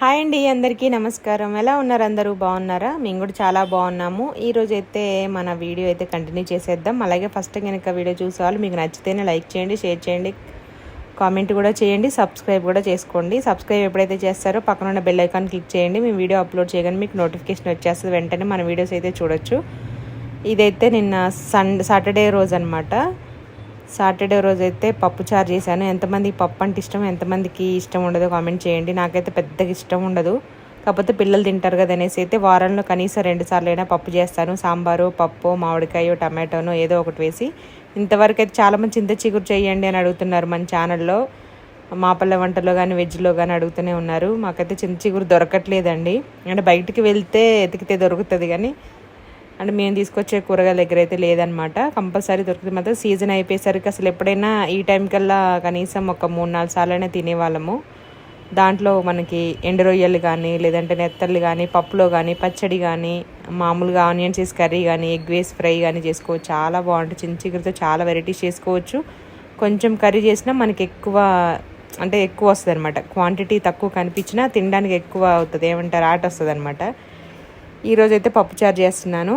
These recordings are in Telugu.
హాయ్ అండి అందరికీ నమస్కారం. ఎలా ఉన్నారు అందరూ? బాగున్నారా? మేము కూడా చాలా బాగున్నాము. ఈరోజు అయితే మన వీడియో అయితే కంటిన్యూ చేసేద్దాం. అలాగే ఫస్ట్ కనుక వీడియో చూసేవాళ్ళు మీకు నచ్చితేనే లైక్ చేయండి షేర్ చేయండి కామెంట్ కూడా చేయండి సబ్స్క్రైబ్ కూడా చేసుకోండి. సబ్స్క్రైబ్ ఎప్పుడైతే చేస్తారో పక్కన ఉన్న బెల్ ఐకాన్ క్లిక్ చేయండి. మేము వీడియో అప్లోడ్ చేయగానే మీకు నోటిఫికేషన్ వచ్చేస్తుంది. వెంటనే మన వీడియోస్ అయితే చూడొచ్చు. ఇదైతే నిన్న సన్ సాటర్డే రోజు అనమాట సాటర్డే రోజు అయితే పప్పు చారు చేశాను. ఎంతమందికి పప్పు అంటే ఇష్టం ఎంతమందికి ఇష్టం ఉండదో కామెంట్ చేయండి. నాకైతే పెద్దగా ఇష్టం ఉండదు. కాకపోతే పిల్లలు తింటారు కదా అనేసి అయితే వారంలో కనీసం రెండు సార్లు అయినా పప్పు చేస్తాను. సాంబారు పప్పు మామిడికాయ టమాటోను ఏదో ఒకటి వేసి ఇంతవరకు అయితే చాలామంది చింత చిగురు చేయండి అని అడుగుతున్నారు మన ఛానల్లో మాపల్ల వంటలో కానీ వెజ్లో కానీ అడుగుతూనే ఉన్నారు. మాకైతే చింత చిగురు దొరకట్లేదండి. అంటే బయటికి వెళ్తే ఎతికితే దొరుకుతుంది కానీ అంటే మేము తీసుకొచ్చే కూరగాయల దగ్గర అయితే లేదనమాట కంపల్సరీ దొరుకుతుంది. మాత్రం సీజన్ అయిపోయేసరికి అసలు ఎప్పుడైనా ఈ టైం కల్లా కనీసం ఒక మూడు నాలుగు సార్లు తినేవాళ్ళము. దాంట్లో మనకి ఎండు రొయ్యలు కానీ లేదంటే నెత్తళ్ళు కానీ పప్పులో కానీ పచ్చడి కానీ మామూలుగా ఆనియన్స్ వేసి కర్రీ కానీ ఎగ్ వేసి ఫ్రై కానీ చేసుకోవచ్చు. చాలా బాగుంటుంది. చిన్న చిగురుతో చాలా వెరైటీస్ చేసుకోవచ్చు. కొంచెం కర్రీ చేసినా మనకి ఎక్కువ అంటే ఎక్కువ వస్తుంది అనమాట క్వాంటిటీ తక్కువ కనిపించినా తినడానికి ఎక్కువ అవుతుంది. ఏమంటారు? ఆట వస్తుంది అనమాట ఈరోజు అయితే పప్పుచారు చేస్తున్నాను.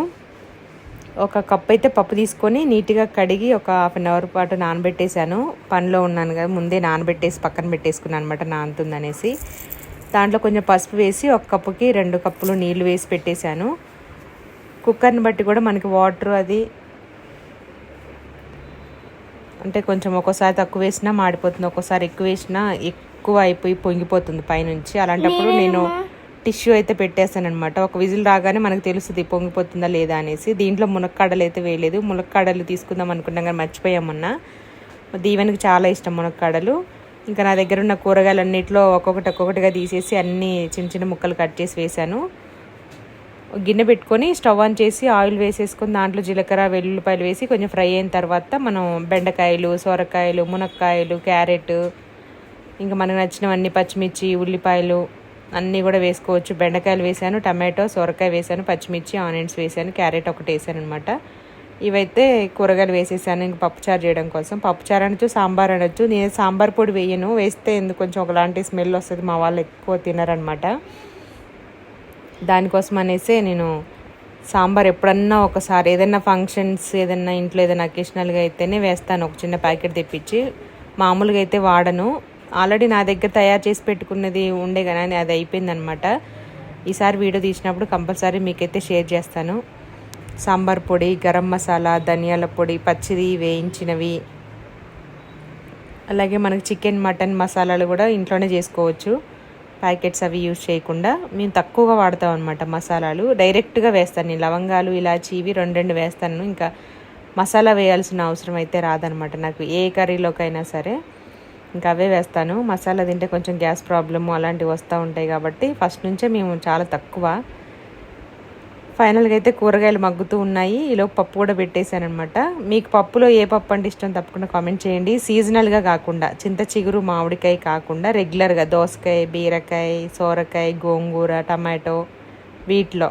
ఒక కప్ అయితే పప్పు తీసుకొని నీట్గా కడిగి ఒక హాఫ్ అన్ అవర్ పాటు నానబెట్టేశాను. పనిలో ఉన్నాను కదా ముందే నానబెట్టేసి పక్కన పెట్టేసుకున్నాను అనమాట నానుతుందనేసి. దాంట్లో కొంచెం పసుపు వేసి ఒక కప్పుకి రెండు కప్పులు నీళ్ళు వేసి పెట్టేశాను. కుక్కర్ని బట్టి కూడా మనకి వాటర్ అది అంటే కొంచెం ఒక్కోసారి తక్కువ వేసినా మాడిపోతుంది. ఒక్కోసారి ఎక్కువ వేసినా ఎక్కువ అయిపోయి పొంగిపోతుంది పైనుంచి. అలాంటప్పుడు నేను టిష్యూ అయితే పెట్టేస్తాను అనమాట ఒక విజిల్ రాగానే మనకు తెలుస్తుంది పొంగిపోతుందా లేదా అనేసి. దీంట్లో మునక్కాడలు అయితే వేయలేదు. మునక్కాడలు తీసుకుందాం అనుకున్నాం కానీ మర్చిపోయామన్నా దీవెనకి చాలా ఇష్టం మునక్కాడలు. ఇంకా నా దగ్గర ఉన్న కూరగాయలన్నింటిలో ఒక్కొక్కటి ఒక్కొక్కటిగా తీసేసి అన్ని చిన్న చిన్న ముక్కలు కట్ చేసి వేశాను. గిన్నె పెట్టుకొని స్టవ్ ఆన్ చేసి ఆయిల్ వేసేసుకొని దాంట్లో జీలకర్ర వెల్లుల్లిపాయలు వేసి కొంచెం ఫ్రై అయిన తర్వాత మనం బెండకాయలు సొరకాయలు మునక్కాయలు క్యారెట్ ఇంకా మనకు నచ్చినవన్నీ పచ్చిమిర్చి ఉల్లిపాయలు అన్నీ కూడా వేసుకోవచ్చు. బెండకాయలు వేసాను టమాటో సొరకాయ వేసాను పచ్చిమిర్చి ఆనియన్స్ వేసాను క్యారెట్ ఒకటి వేసాను అనమాట ఇవైతే కూరగాయలు వేసేసాను ఇంక పప్పుచారు చేయడం కోసం. పప్పుచారు అనొచ్చు సాంబార్ అనొచ్చు. నేను సాంబార్ పొడి వేయను. వేస్తే ఎందుకు కొంచెం ఒకలాంటి స్మెల్ వస్తుంది మా వాళ్ళు ఎక్కువ తినరనమాట దానికోసం అనేసి నేను సాంబార్ ఎప్పుడన్నా ఒకసారి ఏదైనా ఫంక్షన్స్ ఏదైనా ఇంట్లో ఏదైనా అకేషనల్గా అయితేనే వేస్తాను. ఒక చిన్న ప్యాకెట్ తెప్పించి. మామూలుగా అయితే వాడను. ఆల్రెడీ నా దగ్గర తయారు చేసి పెట్టుకున్నది ఉండే కానీ అది అయిపోయిందనమాట ఈసారి వీడియో తీసినప్పుడు కంపల్సరీ మీకైతే షేర్ చేస్తాను. సాంబార్ పొడి గరం మసాలా ధనియాల పొడి పచ్చిది వేయించినవి. అలాగే మనకు చికెన్ మటన్ మసాలాలు కూడా ఇంట్లోనే చేసుకోవచ్చు. ప్యాకెట్స్ అవి యూజ్ చేయకుండా మేము తక్కువగా వాడతాం అనమాట మసాలాలు. డైరెక్ట్గా వేస్తాను నేను. లవంగాలు ఇలాచి ఇవి రెండు రెండు వేస్తాను. ఇంకా మసాలా వేయాల్సిన అవసరం అయితే రాదనమాట నాకు. ఏ కర్రీలోకైనా సరే. ఇంకా అవే వేస్తాను. మసాలా తింటే కొంచెం గ్యాస్ ప్రాబ్లము అలాంటివి వస్తూ ఉంటాయి కాబట్టి ఫస్ట్ నుంచే మేము చాలా తక్కువ. ఫైనల్గా అయితే కూరగాయలు మగ్గుతూ ఉన్నాయి. ఈలోపు పప్పు కూడా పెట్టేశాను అనమాట మీకు పప్పులో ఏ పప్పు అంటే ఇష్టం తప్పకుండా కామెంట్ చేయండి. సీజనల్గా కాకుండా చింత చిగురు మామిడికాయ కాకుండా రెగ్యులర్గా దోసకాయ బీరకాయ సోరకాయ గోంగూర టమాటో వీటిలో.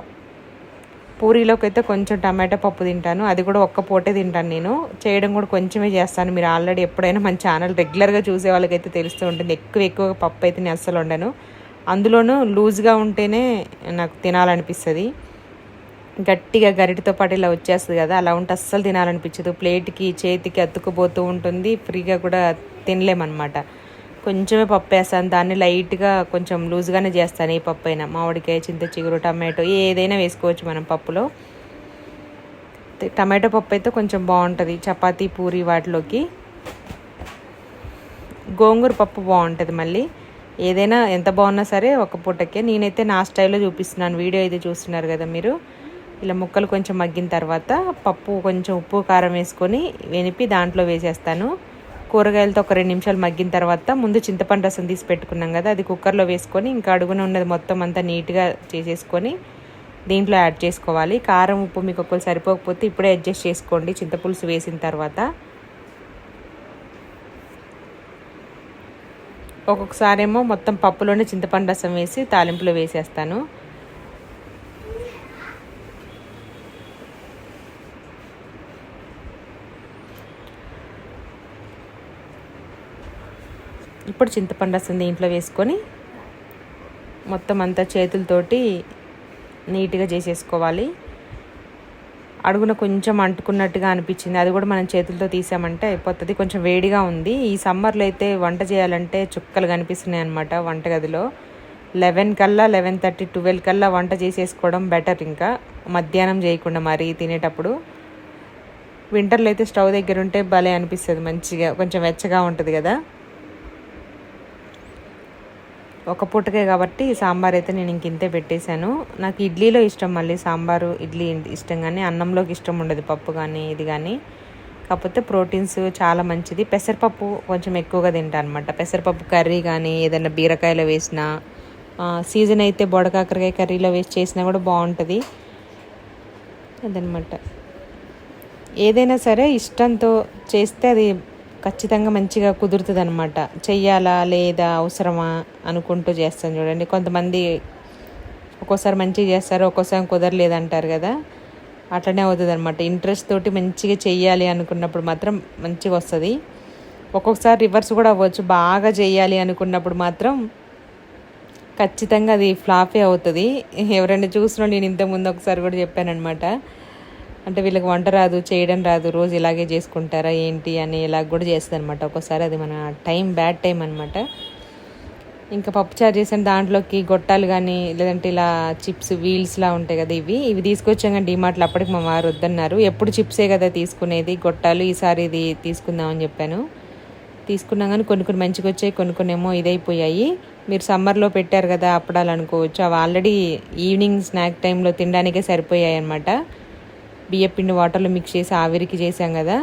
పూరీలోకి అయితే కొంచెం టమాటో పప్పు తింటాను. అది కూడా ఒక్క పూటే తింటాను నేను. చేయడం కూడా కొంచెమే చేస్తాను. మీరు ఆల్రెడీ ఎప్పుడైనా మన ఛానల్ రెగ్యులర్గా చూసే వాళ్ళకైతే తెలుస్తూ ఉంటుంది. ఎక్కువ ఎక్కువ పప్పు అయితే నేను అస్సలు వండను. అందులోనూ లూజ్గా ఉంటేనే నాకు తినాలనిపిస్తుంది. గట్టిగా గరిటితో పాటు ఇలా వచ్చేస్తుంది కదా అలా ఉంటే అస్సలు తినాలనిపించదు. ప్లేట్కి చేతికి అతుక్కుపోతూ ఉంటుంది. ఫ్రీగా కూడా తినలేమన్నమాట. కొంచెమే పప్పు వేస్తాను. దాన్ని లైట్గా కొంచెం లూజ్గానే చేస్తాను ఈ పప్పు అయినా. మామిడికాయ చింత చిగురు టమాటో ఏదైనా వేసుకోవచ్చు మనం పప్పులో. టమాటో పప్పు అయితే కొంచెం బాగుంటుంది. చపాతీ పూరి వాటిలోకి. గోంగూర పప్పు బాగుంటుంది మళ్ళీ. ఏదైనా ఎంత బాగున్నా సరే ఒక పూటకే. నేనైతే నా స్టైల్లో చూపిస్తున్నాను. వీడియో అయితే చూస్తున్నారు కదా మీరు. ఇలా ముక్కలు కొంచెం మగ్గిన తర్వాత పప్పు కొంచెం ఉప్పు కారం వేసుకొని వెనిపి దాంట్లో వేసేస్తాను. కూరగాయలతో ఒక రెండు నిమిషాలు మగ్గిన తర్వాత ముందు చింతపండు రసం తీసి పెట్టుకున్నాం కదా అది కుక్కర్లో వేసుకొని ఇంకా అడుగున ఉన్నది మొత్తం అంతా నీట్గా చేసేసుకొని దీంట్లో యాడ్ చేసుకోవాలి. కారం ఉప్పు మీకు ఒకరు సరిపోకపోతే ఇప్పుడే అడ్జస్ట్ చేసుకోండి. చింతపులుసు వేసిన తర్వాత ఒక్కొక్కసారేమో మొత్తం పప్పులోనే చింతపండు రసం వేసి తాలింపులో వేసేస్తాను. ఇప్పుడు చింతపండు రసం దీంట్లో వేసుకొని మొత్తం అంతా చేతులతోటి నీట్గా చేసేసుకోవాలి. అడుగున కొంచెం అంటుకున్నట్టుగా అనిపించింది. అది కూడా మనం చేతులతో తీసామంటే అయిపోతుంది. కొంచెం వేడిగా ఉంది. ఈ సమ్మర్లో అయితే వంట చేయాలంటే చుక్కలు కనిపిస్తున్నాయి అనమాట వంటగదిలో. లెవెన్ కల్లా లెవెన్ థర్టీ ట్వెల్వ్ కల్లా వంట చేసేసుకోవడం బెటర్ ఇంకా. మధ్యాహ్నం చేయకుండా మరి తినేటప్పుడు. వింటర్లో అయితే స్టవ్ దగ్గర ఉంటే భలే అనిపిస్తుంది మంచిగా. కొంచెం వెచ్చగా ఉంటుంది కదా. ఒక పూటకే కాబట్టి సాంబార్ అయితే నేను ఇంక ఇంతే పెట్టేశాను. నాకు ఇడ్లీలో ఇష్టం మళ్ళీ సాంబారు ఇడ్లీ ఇష్టం కానీ అన్నంలోకి ఇష్టం ఉండదు పప్పు కానీ ఇది కానీ. కాకపోతే ప్రోటీన్స్ చాలా మంచిది. పెసరపప్పు కొంచెం ఎక్కువగా తింటా అనమాట పెసరపప్పు కర్రీ కానీ ఏదైనా బీరకాయలో వేసినా సీజన్ అయితే బొడకాకరకాయ కర్రీలో వేసి చేసినా కూడా బాగుంటుంది. అదనమాట ఏదైనా సరే ఇష్టంతో చేస్తే అది ఖచ్చితంగా మంచిగా కుదురుతుంది అనమాట చెయ్యాలా లేదా అవసరమా అనుకుంటూ చేస్తాను చూడండి. కొంతమంది ఒక్కోసారి మంచిగా చేస్తారు ఒక్కోసారి కుదరలేదు అంటారు కదా. అట్లనే అవుతుంది అనమాట ఇంట్రెస్ట్ తోటి మంచిగా చెయ్యాలి అనుకున్నప్పుడు మాత్రం మంచిగా వస్తుంది. ఒక్కొక్కసారి రివర్స్ కూడా అవ్వచ్చు. బాగా చేయాలి అనుకున్నప్పుడు మాత్రం ఖచ్చితంగా అది ఫ్లాపే అవుతుంది. ఎవరైనా చూసినా నేను ఇంతకుముందు ఒకసారి కూడా చెప్పాను అనమాట అంటే వీళ్ళకి వంట రాదు చేయడం రాదు రోజు ఇలాగే చేసుకుంటారా ఏంటి అని ఇలా కూడా చేస్తుంది అనమాట ఒక్కోసారి అది మన టైం బ్యాడ్ టైం అనమాట ఇంకా పప్పుచారు చేసిన దాంట్లోకి గొట్టాలు కానీ లేదంటే ఇలా చిప్స్ వీల్స్లా ఉంటాయి కదా ఇవి. ఇవి తీసుకొచ్చాం కానీ డిమార్ట్లో అప్పటికి మా వారు వద్దన్నారు. ఎప్పుడు చిప్సే కదా తీసుకునేది గొట్టాలు ఈసారి ఇది తీసుకుందామని చెప్పాను. తీసుకున్నా కానీ కొన్ని కొన్ని మంచిగా వచ్చాయి కొన్ని కొన్ని ఏమో ఇదైపోయాయి. మీరు సమ్మర్లో పెట్టారు కదా అప్పడాలు అనుకోవచ్చు. అవి ఆల్రెడీ ఈవినింగ్ స్నాక్ టైంలో తినడానికే సరిపోయాయి అనమాట బియ్యపిండి వాటర్లో మిక్స్ చేసి ఆవిరికి చేసాం కదా.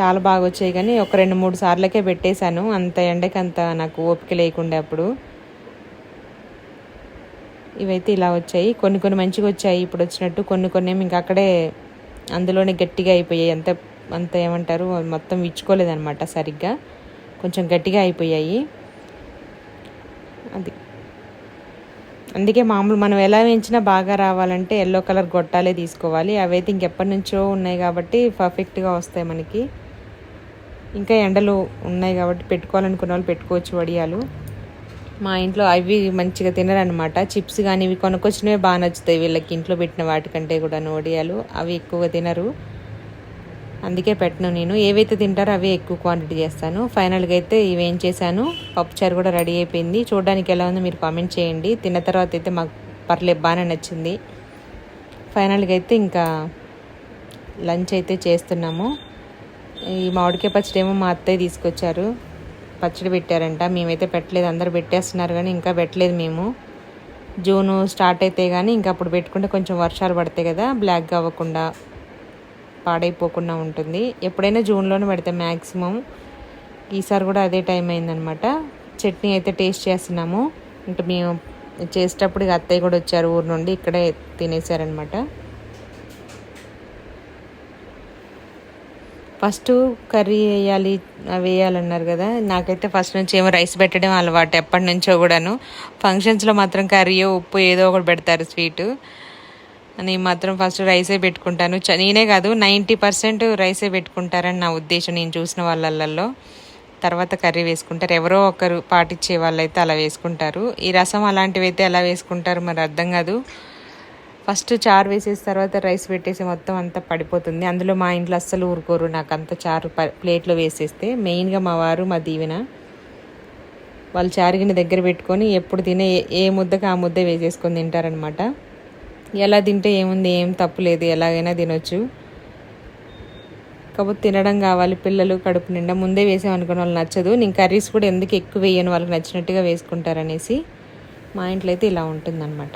చాలా బాగా వచ్చాయి కానీ ఒక రెండు మూడు సార్లకే పెట్టేశాను. అంత ఎండకి అంత నాకు ఓపిక లేకుండా అప్పుడు. ఇవైతే ఇలా వచ్చాయి. కొన్ని కొన్ని మంచిగా వచ్చాయి. ఇప్పుడు వచ్చినట్టు కొన్ని కొన్ని ఏమి ఇంకా అక్కడే అందులోనే గట్టిగా అయిపోయాయి. అంత అంత ఏమంటారు? మొత్తం ఇచ్చుకోలేదనమాట సరిగ్గా. కొంచెం గట్టిగా అయిపోయాయి. అది. అందుకే మామూలు మనం ఎలా వేయించినా బాగా రావాలంటే ఎల్లో కలర్ గొట్టాలే తీసుకోవాలి. అవైతే ఇంకెప్పటి నుంచో ఉన్నాయి కాబట్టి పర్ఫెక్ట్గా వస్తాయి మనకి. ఇంకా ఎండలు ఉన్నాయి కాబట్టి పెట్టుకోవాలనుకున్న వాళ్ళు పెట్టుకోవచ్చు వడియాలు. మా ఇంట్లో అవి మంచిగా తినరనమాట చిప్స్ కానీ ఇవి కొనుక్కొచ్చినవి బాగా నచ్చుతాయి వీళ్ళకి ఇంట్లో పెట్టిన వాటికంటే కూడా వడియాలు. అవి ఎక్కువగా తినరు. అందుకే పెట్టను నేను. ఏవైతే తింటారో అవే ఎక్కువ క్వాంటిటీ చేస్తాను. ఫైనల్గా అయితే ఇవేం చేశాను పప్పుచారు కూడా రెడీ అయిపోయింది. చూడడానికి ఎలా ఉందో మీరు కామెంట్ చేయండి. తిన్న తర్వాత అయితే మాకు పర్లేదు బాగానే నచ్చింది. ఫైనల్గా అయితే ఇంకా లంచ్ అయితే చేస్తున్నాము. ఈ మామిడికాయ పచ్చడి ఏమో మా అత్తయ్య తీసుకొచ్చారు. పచ్చడి పెట్టారంట. మేమైతే పెట్టలేదు అందరు పెట్టేస్తున్నారు కానీ ఇంకా పెట్టలేదు మేము. జూను స్టార్ట్ అయితే కానీ ఇంకా అప్పుడు పెట్టుకుంటే కొంచెం వర్షాలు పడతాయి కదా బ్లాక్గా అవ్వకుండా. పాడైపోకుండా ఉంటుంది. ఎప్పుడైనా జూన్లోనే పెడతాం మ్యాక్సిమం ఈసారి కూడా అదే టైం అయిందనమాట. చట్నీ అయితే టేస్ట్ చేస్తున్నాము. అంటే మేము చేసేటప్పుడు అత్తయ్య కూడా వచ్చారు ఊరు నుండి ఇక్కడే తినేసారనమాట. ఫస్ట్ కర్రీ వేయాలి వేయాలన్నారు కదా. నాకైతే ఫస్ట్ నుంచి ఏమో రైస్ పెట్టడం అలవాటు ఎప్పటి నుంచో కూడాను. ఫంక్షన్స్లో మాత్రం కర్రీ ఉప్పు ఏదో ఒకటి పెడతారు స్వీటు. నేను మాత్రం ఫస్ట్ రైసే పెట్టుకుంటాను. నేనే కాదు నైంటీ పర్సెంట్ రైసే పెట్టుకుంటారని నా ఉద్దేశం. నేను చూసిన వాళ్ళల్లో తర్వాత కర్రీ వేసుకుంటారు. ఎవరో ఒకరు పాటించే వాళ్ళైతే అలా వేసుకుంటారు. ఈ రసం అలాంటివి అయితే ఎలా వేసుకుంటారు మరి అర్థం కాదు. ఫస్ట్ చారు వేసేసిన తర్వాత రైస్ పెట్టేసి మొత్తం అంతా పడిపోతుంది. అందులో మా ఇంట్లో అస్సలు ఊరుకోరు. నాకు అంత చారు ప్లేట్లో వేసేస్తే మెయిన్గా మా వారు మా దీవెన వాళ్ళు చారిగిన దగ్గర పెట్టుకొని ఎప్పుడు తినే ఏ ముద్దకు ఆ ముద్ద వేసేసుకొని తింటారనమాట ఎలా తింటే ఏముంది ఏం తప్పు లేదు ఎలాగైనా తినొచ్చు. కాకపోతే తినడం కావాలి పిల్లలు కడుపు నిండా ముందే వేసామనుకున్న వాళ్ళు నచ్చదు. నేను కర్రీస్ కూడా ఎందుకు ఎక్కువ వేయను వాళ్ళకి నచ్చినట్టుగా వేసుకుంటారనేసి మా ఇంట్లో అయితే ఇలా ఉంటుందన్నమాట.